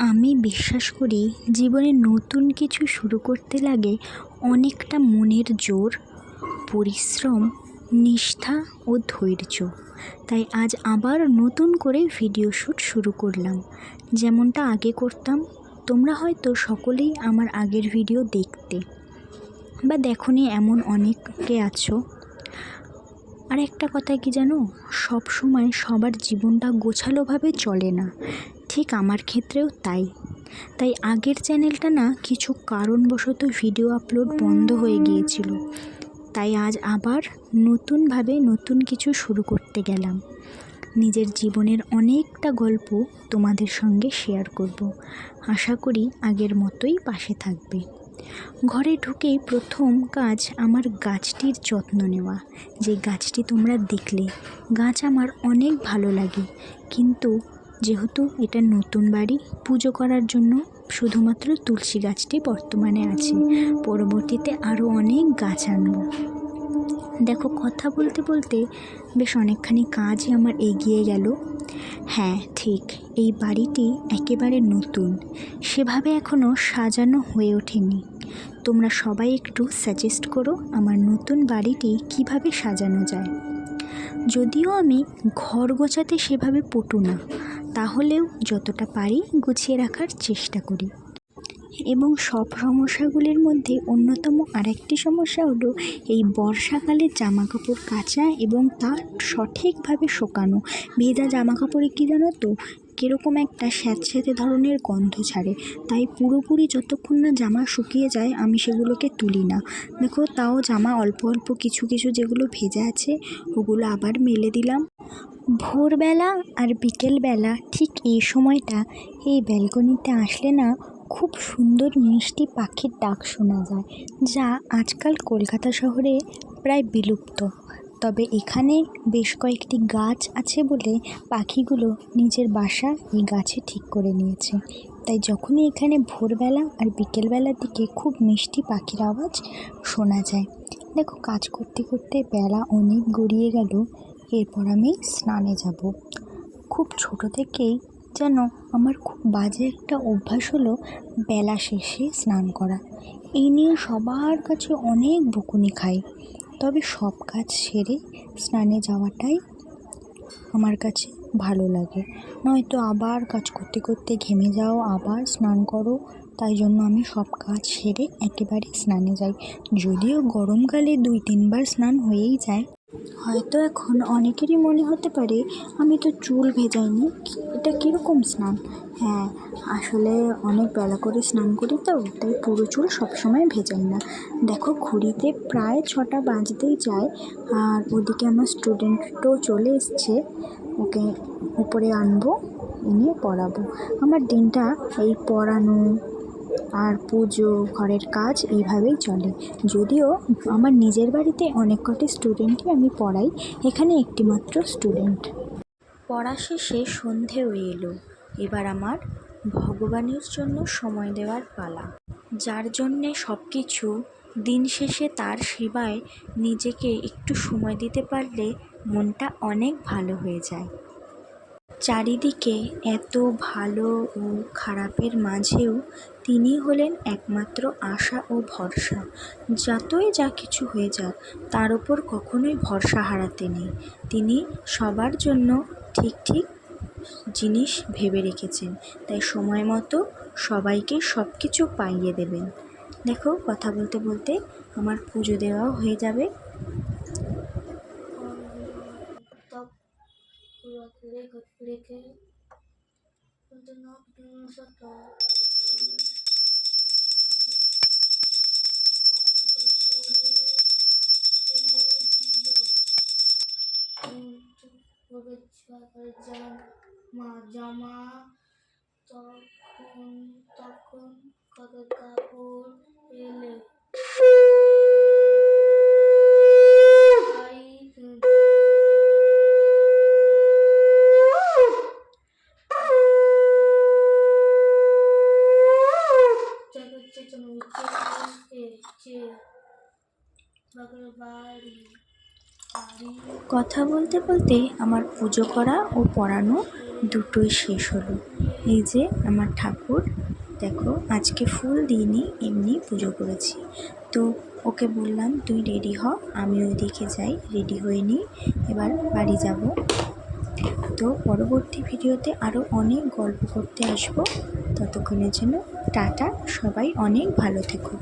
আমি বিশ্বাস করি জীবনে নতুন কিছু শুরু করতে লাগে অনেকটা মনের জোর, পরিশ্রম, নিষ্ঠা ও ধৈর্য। তাই আজ আবার নতুন করে ভিডিও শ্যুট শুরু করলাম। যেমনটা আগে করতাম, তোমরা হয়তো সকলেই আমার আগের ভিডিও দেখতে। বা দেখোনি এমন অনেকে আছো। আর একটা কথা কি জানো? সব সময় সবার জীবনটা গোছালোভাবে চলে না। ঠিক আমার ক্ষেত্রেও তাই। তাই আগের চ্যানেলটা না কিছু কারণবশত ভিডিও আপলোড বন্ধ হয়ে গিয়েছিল। তাই আজ আবার নতুনভাবে নতুন কিছু শুরু করতে গেলাম। নিজের জীবনের অনেকটা গল্প তোমাদের সঙ্গে শেয়ার করব। আশা করি আগের মতোই পাশে থাকবে। ঘরে ঢুকেই প্রথম কাজ আমার গাছটির যত্ন নেওয়া। যে গাছটি তোমরা দেখলে, গাছ আমার অনেক ভালো লাগে। কিন্তু যেহেতু এটা নতুন বাড়ি, পুজো করার জন্য শুধুমাত্র তুলসী গাছটি বর্তমানে আছে। পরবর্তীতে আরও অনেক গাছ আনব। দেখো, কথা বলতে বলতে বেশ অনেকখানি কাজই আমার এগিয়ে গেল। হ্যাঁ ঠিক, এই বাড়িটি একেবারে নতুন। সেভাবে এখনও সাজানো হয়ে ওঠেনি। তোমরা সবাই একটু সাজেস্ট করো আমার নতুন বাড়িটি কীভাবে সাজানো যায়। যদিও আমি ঘর গোছাতে সেভাবে পটু না, তাহলেও যতটা পারি গুছিয়ে রাখার চেষ্টা করি। এবং সব সমস্যাগুলির মধ্যে অন্যতম আরেকটি সমস্যা হলো এই বর্ষাকালে জামা কাপড় কাচা এবং তা সঠিকভাবে শোকানো। ভেজা জামা কাপড়ে কী জানো তো? কীরকম একটা স্যাঁতস্যাঁতে ধরনের গন্ধ ছাড়ে। তাই পুরোপুরি যতক্ষণ না জামা শুকিয়ে যায়, আমি সেগুলোকে তুলি না। দেখো, তাও জামা অল্প অল্প কিছু কিছু যেগুলো ভেজা আছে, ওগুলো আবার মেলে দিলাম। ভোরবেলা আর বিকেলবেলা ঠিক এই সময়টা এই ব্যালকনিতে আসলে না খুব সুন্দর মিষ্টি পাখির ডাক শোনা যায়, যা আজকাল কলকাতা শহরে প্রায় বিলুপ্ত। তবে এখানে বেশ কয়েকটি গাছ আছে বলে পাখিগুলো নিজের বাসা এই গাছে ঠিক করে নিয়েছে। তাই যখনই এখানে ভোরবেলা আর বিকেলবেলার দিকে খুব মিষ্টি পাখির আওয়াজ শোনা যায়। দেখো কাজ করতে করতে বেলা অনেক গড়িয়ে গেল, এরপর আমি স্নানে যাব। খুব ছোট থেকেই যেন আমার খুব বাজে একটা অভ্যাস হলো বেলা শেষে স্নান করা। এই নিয়ে সবার কাছে অনেক বকুনি খাই। তবে সব কাজ সেরে স্নানে যাওয়াটাই আমার কাছে ভালো লাগে। নয়তো আবার কাজ করতে করতে ঘেমে যাও, আবার স্নান করো, তাই জন্য আমি সব কাজ সেরে একেবারে স্নানে যাই। যদিও গরমকালে দুই তিনবার স্নান হয়েই যায়। হয়তো এখন অনেকেরই মনে হতে পারে, আমি তো চুল ভেজাইনি এটা কীরকম স্নান? হ্যাঁ আসলে অনেক বেলা করে স্নান করি তো, তাই পুরো চুল সবসময় ভেজাই না। দেখো, ঘড়িতে প্রায় ছটা বাজতেই যায়, আর ওদিকে আমার স্টুডেন্টও চলে এসছে, ওকে উপরে আনব, এনে পড়াবো। আমার দিনটা এই পড়ানো আর পুজো, ঘরের কাজ এইভাবেই চলে। যদিও আমার নিজের বাড়িতে অনেক কটি স্টুডেন্টই আমি পড়াই, এখানে একটি মাত্র স্টুডেন্ট পড়া শেষে সন্ধে হয়ে এলো। এবার আমার ভগবানের জন্য সময় দেওয়ার পালা। যার জন্যে সব কিছু দিন শেষে তার সেবায় নিজেকে একটু সময় দিতে পারলে মনটা অনেক ভালো হয়ে যায়। চারিদিকে এত ভালো ও খারাপের মাঝেও তিনি হলেন একমাত্র আশা ও ভরসা। যতই যা কিছু হয়ে যাক, তার ওপর কখনোই ভরসা হারাতে নেই। তিনি সবার জন্য ঠিক ঠিক জিনিস ভেবে রেখেছেন। তাই সময় মতো সবাইকে সব কিছু পাইয়ে দেবেন। দেখো, কথা বলতে বলতে আমার পুজো দেওয়াও হয়ে যাবে। কুড়াকুড়ি ঘুরকুড়িকে শত মা জামা তখন তখন কত কাপড় এলে কথা বলতে বলতে আমার পুজো করা ও পড়ানো দুটোই শেষ হলো। এই যে আমার ঠাকুর, দেখো আজকে ফুল দিইনি, এমনি পুজো করেছি। তো ওকে বললাম, তুই রেডি হ, আমি ওইদিকে যাই, রেডি হয়ে নিই এবার বাড়ি যাব। তো পরবর্তী ভিডিওতে আরও অনেক গল্প করতে আসব। ততক্ষণের জন্য টাটা, সবাই অনেক ভালো থেকো।